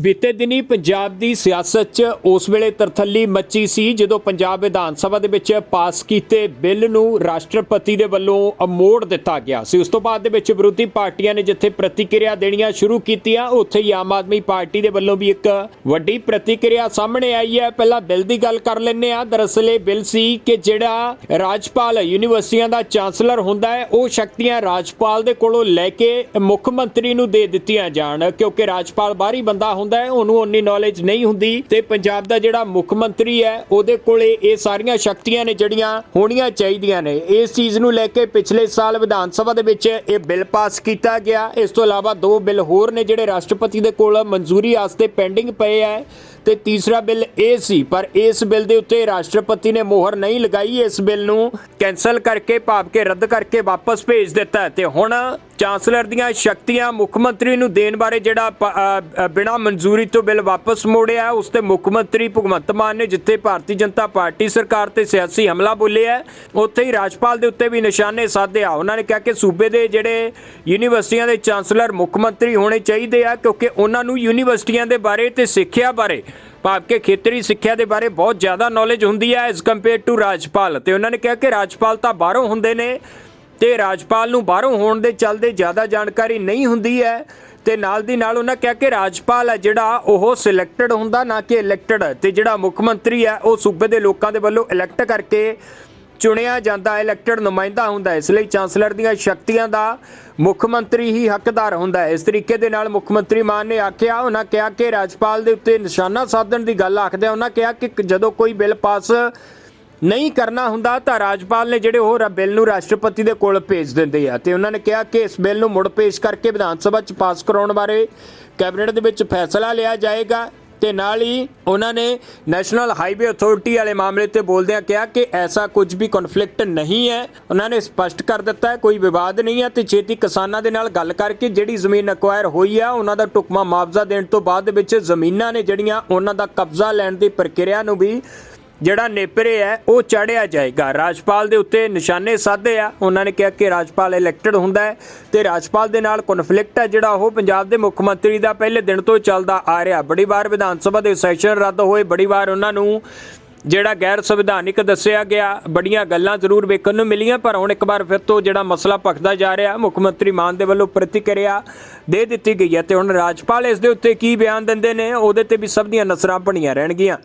ਬੀਤੇ ਦਿਨੀ ਪੰਜਾਬ ਦੀ ਸਿਆਸਤ 'ਚ ਉਸ ਵੇਲੇ ਤਰਥੱਲੀ ਮੱਚੀ ਸੀ ਜਦੋਂ ਪੰਜਾਬ ਵਿਧਾਨ ਸਭਾ ਦੇ ਵਿੱਚ ਪਾਸ ਕੀਤੇ ਬਿੱਲ ਨੂੰ ਰਾਸ਼ਟਰਪਤੀ ਦੇ ਵੱਲੋਂ ਮੋੜ ਦਿੱਤਾ ਗਿਆ ਸੀ। ਉਸ ਤੋਂ ਬਾਅਦ ਦੇ ਵਿੱਚ ਵਿਰੋਧੀ ਪਾਰਟੀਆਂ ਨੇ ਜਿੱਥੇ ਪ੍ਰਤੀਕਿਰਿਆ ਦੇਣੀਆਂ ਸ਼ੁਰੂ ਕੀਤੀਆਂ, ਉੱਥੇ ਹੀ ਆਮ ਆਦਮੀ ਪਾਰਟੀ ਦੇ ਵੱਲੋਂ ਵੀ ਇੱਕ ਵੱਡੀ ਪ੍ਰਤੀਕਿਰਿਆ ਸਾਹਮਣੇ ਆਈ ਹੈ। ਪਹਿਲਾਂ ਬਿੱਲ ਦੀ ਗੱਲ ਕਰ ਲੈਂਦੇ ਆ ਦਰਅਸਲ ਇਹ ਬਿੱਲ ਸੀ ਕਿ ਜਿਹੜਾ ਰਾਜਪਾਲ ਯੂਨੀਵਰਸਿਟੀਆਂ ਦਾ ਚਾਂਸਲਰ ਹੁੰਦਾ ਹੈ, ਉਹ ਸ਼ਕਤੀਆਂ ਰਾਜਪਾਲ ਦੇ ਕੋਲੋਂ ਲੈ ਕੇ ਮੁੱਖ ਮੰਤਰੀ ਨੂੰ ਦੇ ਦਿੱਤੀਆਂ ਜਾਣ, ਕਿਉਂਕਿ ਰਾਜਪਾਲ ਬਾਹਰੀ ਬੰਦਾ ਹੁੰਦਾ ਹੈ, ਉਹਨੂੰ ਓਨੀ ਨੌਲੇਜ ਨਹੀਂ ਹੁੰਦੀ ਤੇ ਪੰਜਾਬ ਦਾ ਜਿਹੜਾ ਮੁੱਖ ਮੰਤਰੀ ਹੈ, ਉਹਦੇ ਕੋਲੇ ਇਹ ਸਾਰੀਆਂ ਸ਼ਕਤੀਆਂ ਨੇ ਜਿਹੜੀਆਂ ਹੋਣੀਆਂ ਚਾਹੀਦੀਆਂ ਨੇ। ਇਸ ਚੀਜ਼ ਨੂੰ ਲੈ ਕੇ ਪਿਛਲੇ ਸਾਲ ਵਿਧਾਨ ਸਭਾ ਦੇ ਵਿੱਚ ਇਹ ਬਿੱਲ ਪਾਸ ਕੀਤਾ ਗਿਆ। ਇਸ ਤੋਂ ਇਲਾਵਾ ਦੋ ਬਿੱਲ ਹੋਰ ਨੇ ਜਿਹੜੇ ਰਾਸ਼ਟਰਪਤੀ ਦੇ ਕੋਲ ਮਨਜ਼ੂਰੀ ਵਾਸਤੇ ਪੈਂਡਿੰਗ ਪਏ ਹੈ। ਤੇ ਤੀਸਰਾ ਬਿੱਲ ਇਹ ਸੀ, ਪਰ ਇਸ ਬਿੱਲ ਦੇ ਉੱਤੇ ਰਾਸ਼ਟਰਪਤੀ ਨੇ ਮੋਹਰ ਨਹੀਂ ਲਗਾਈ। ਇਸ ਬਿੱਲ ਨੂੰ ਕੈਨਸਲ ਕਰਕੇ, ਭਾਵ ਕੇ ਰੱਦ ਕਰਕੇ ਵਾਪਸ ਭੇਜ ਦਿੱਤਾ ਤੇ ਹੁਣ ਚਾਂਸਲਰ ਦੀਆਂ ਸ਼ਕਤੀਆਂ ਮੁੱਖ ਮੰਤਰੀ ਨੂੰ ਦੇਣ ਬਾਰੇ ਜਿਹੜਾ ਪ- ਬਿਨਾਂ ਮਨਜ਼ੂਰੀ ਤੋਂ ਬਿੱਲ ਵਾਪਸ ਮੋੜਿਆ। ਉਸ ਤੇ ਮੁੱਖ ਮੰਤਰੀ ਭਗਵੰਤ ਮਾਨ ਨੇ ਜਿੱਥੇ ਭਾਰਤੀ ਜਨਤਾ ਪਾਰਟੀ ਸਰਕਾਰ ਤੇ ਸਿਆਸੀ ਹਮਲਾ ਬੋਲਿਆ ਉੱਥੇ ਹੀ ਰਾਜਪਾਲ ਦੇ ਉੱਤੇ ਵੀ ਨਿਸ਼ਾਨੇ ਸਾਧਿਆ ਉਹਨਾਂ ਨੇ ਕਿਹਾ ਕਿ ਸੂਬੇ ਦੇ ਜਿਹੜੇ ਯੂਨੀਵਰਸਿਟੀਆਂ ਦੇ ਚਾਂਸਲਰ ਮੁੱਖ ਮੰਤਰੀ ਹੋਣੇ ਚਾਹੀਦੇ ਆ, ਕਿਉਂਕਿ ਉਹਨਾਂ ਨੂੰ ਯੂਨੀਵਰਸਿਟੀਆਂ ਦੇ ਬਾਰੇ ਤੇ ਸਿੱਖਿਆ ਬਾਰੇ, ਭਾਵ ਕਿ ਖੇਤਰੀ ਸਿੱਖਿਆ ਦੇ ਬਾਰੇ ਬਹੁਤ ਜ਼ਿਆਦਾ ਨੌਲੇਜ ਹੁੰਦੀ ਹੈ ਐਸ ਕੰਪੇਅਰ ਟੂ ਰਾਜਪਾਲ। ਤੇ ਉਹਨਾਂ ਨੇ ਕਿਹਾ ਕਿ ਰਾਜਪਾਲ ਤਾਂ ਬਾਹਰੋਂ ਹੁੰਦੇ ਨੇ ਤੇ ਰਾਜਪਾਲ ਨੂੰ ਬਾਹਰੋਂ ਹੋਣ ਦੇ ਚੱਲਦੇ ਜ਼ਿਆਦਾ ਜਾਣਕਾਰੀ ਨਹੀਂ ਹੁੰਦੀ ਹੈ। ਤੇ ਨਾਲ ਦੀ ਨਾਲ ਉਹਨਾਂ ਕਿਹਾ ਕਿ ਰਾਜਪਾਲ ਹੈ ਜਿਹੜਾ ਉਹ ਸਿਲੈਕਟਡ ਹੁੰਦਾ, ਨਾ ਕਿ ਇਲੈਕਟਡ ਤੇ ਜਿਹੜਾ ਮੁੱਖ ਮੰਤਰੀ ਹੈ, ਉਹ ਸੂਬੇ ਦੇ ਲੋਕਾਂ ਦੇ ਵੱਲੋਂ ਇਲੈਕਟ ਕਰਕੇ ਚੁਣਿਆ ਜਾਂਦਾ ਹੈ ਇਲੈਕਟਡ ਨੁਮਾਇੰਦਾ ਹੁੰਦਾ। ਹੈ ਇਸ ਲਈ ਚਾਂਸਲਰ ਦੀਆਂ ਸ਼ਕਤੀਆਂ ਦਾ ਮੁੱਖ ਮੰਤਰੀ ਹੀ ਹੱਕਦਾਰ ਹੁੰਦਾ ਹੈ। ਇਸ ਤਰੀਕੇ ਦੇ ਨਾਲ ਮੁੱਖ ਮੰਤਰੀ ਮਾਨ ਨੇ ਆਖਿਆ, ਉਹਨਾਂ ਕਿਹਾ ਕਿ ਰਾਜਪਾਲ ਦੇ ਉੱਤੇ ਨਿਸ਼ਾਨਾ ਸਾਧਣ ਦੀ ਗੱਲ ਆਖਦਿਆਂ ਉਹਨਾਂ ਕਿਹਾ ਕਿ ਜਦੋਂ ਕੋਈ ਬਿੱਲ ਪਾਸ ਨਹੀਂ ਕਰਨਾ ਹੁੰਦਾ ਤਾਂ ਰਾਜਪਾਲ ਨੇ ਜਿਹੜੇ ਉਹ ਰ- ਬਿੱਲ ਨੂੰ ਰਾਸ਼ਟਰਪਤੀ ਦੇ ਕੋਲ ਭੇਜ ਦਿੰਦੇ ਆ ਤੇ ਉਹਨਾਂ ਨੇ ਕਿਹਾ ਕਿ ਇਸ ਬਿੱਲ ਨੂੰ ਮੁੜ ਪੇਸ਼ ਕਰਕੇ ਵਿਧਾਨ ਸਭਾ 'ਚ ਪਾਸ ਕਰਾਉਣ ਬਾਰੇ ਕੈਬਨਿਟ ਦੇ ਵਿੱਚ ਫੈਸਲਾ ਲਿਆ ਜਾਏਗਾ ਤੇ ਨਾਲ ਹੀ ਉਹਨਾਂ ਨੇ ਨੈਸ਼ਨਲ ਹਾਈਵੇ ਅਥਾਰਟੀ ਵਾਲੇ ਮਾਮਲੇ ਤੇ ਬੋਲਦਿਆਂ ਕਿਹਾ ਕਿ ਐਸਾ ਕੁਝ ਵੀ ਕਨਫਲਿਕਟ ਨਹੀਂ ਹੈ। ਉਹਨਾਂ ਨੇ ਸਪਸ਼ਟ ਕਰ ਦਿੱਤਾ ਹੈ, ਕੋਈ ਵਿਵਾਦ ਨਹੀਂ ਹੈ ਤੇ ਛੇਤੀ ਕਿਸਾਨਾਂ ਦੇ ਨਾਲ ਗੱਲ ਕਰਕੇ ਜਿਹੜੀ ਜ਼ਮੀਨ ਅਕਵਾਇਰ ਹੋਈ ਆ, ਉਹਨਾਂ ਦਾ ਟੁਕਮਾ ਮੁਆਵਜ਼ਾ ਦੇਣ ਤੋਂ ਬਾਅਦ ਵਿੱਚ ਜ਼ਮੀਨਾਂ ਨੇ ਜਿਹੜੀਆਂ ਉਹਨਾਂ ਦਾ ਕਬਜ਼ਾ ਲੈਣ ਦੀ ਪ੍ਰਕਿਰਿਆ ਨੂੰ ਵੀ ਜਿਹੜਾ ਨੇਪਰੇ ਹੈ, ਉਹ ਚਾੜਿਆ ਜਾਏਗਾ। ਰਾਜਪਾਲ ਦੇ ਉੱਤੇ ਨਿਸ਼ਾਨੇ ਸਾਧੇ ਆ। ਉਹਨਾਂ ਨੇ ਕਿਹਾ ਕਿ ਰਾਜਪਾਲ ਇਲੈਕਟਡ ਹੁੰਦਾ ਹੈ ਤੇ ਰਾਜਪਾਲ ਦੇ ਨਾਲ ਕਨਫਲਿਕਟ ਹੈ ਜਿਹੜਾ ਉਹ ਪੰਜਾਬ ਦੇ ਮੁੱਖ ਮੰਤਰੀ ਦਾ ਪਹਿਲੇ ਦਿਨ ਤੋਂ ਚੱਲਦਾ ਆ ਰਿਹਾ। ਬੜੀ ਵਾਰ ਵਿਧਾਨ ਸਭਾ ਦੇ ਸੈਸ਼ਨ ਰੱਦ ਹੋਏ। ਬੜੀ ਵਾਰ ਉਹਨਾਂ ਨੂੰ ਜਿਹੜਾ ਗੈਰ ਸੰਵਿਧਾਨਿਕ ਦੱਸਿਆ ਗਿਆ। ਬੜੀਆਂ ਗੱਲਾਂ ਜ਼ਰੂਰ ਵੇਖਣ ਨੂੰ ਮਿਲੀਆਂ, ਪਰ ਹੁਣ ਇੱਕ ਵਾਰ ਫਿਰ ਤੋਂ ਜਿਹੜਾ ਮਸਲਾ ਭਖਦਾ ਜਾ ਰਿਹਾ, ਮੁੱਖ ਮੰਤਰੀ ਮਾਨ ਦੇ ਵੱਲੋਂ ਪ੍ਰਤੀਕਿਰਿਆ ਦੇ ਦਿੱਤੀ ਗਈ ਹੈ। ਤੇ ਹੁਣ ਰਾਜਪਾਲ ਇਸ ਦੇ ਉੱਤੇ ਕੀ ਬਿਆਨ ਦਿੰਦੇ ਨੇ, ਉਹਦੇ ਤੇ ਵੀ ਸਭ ਦੀਆਂ ਨਜ਼ਰਾਂ ਬਣੀਆਂ ਰਹਿਣਗੀਆਂ।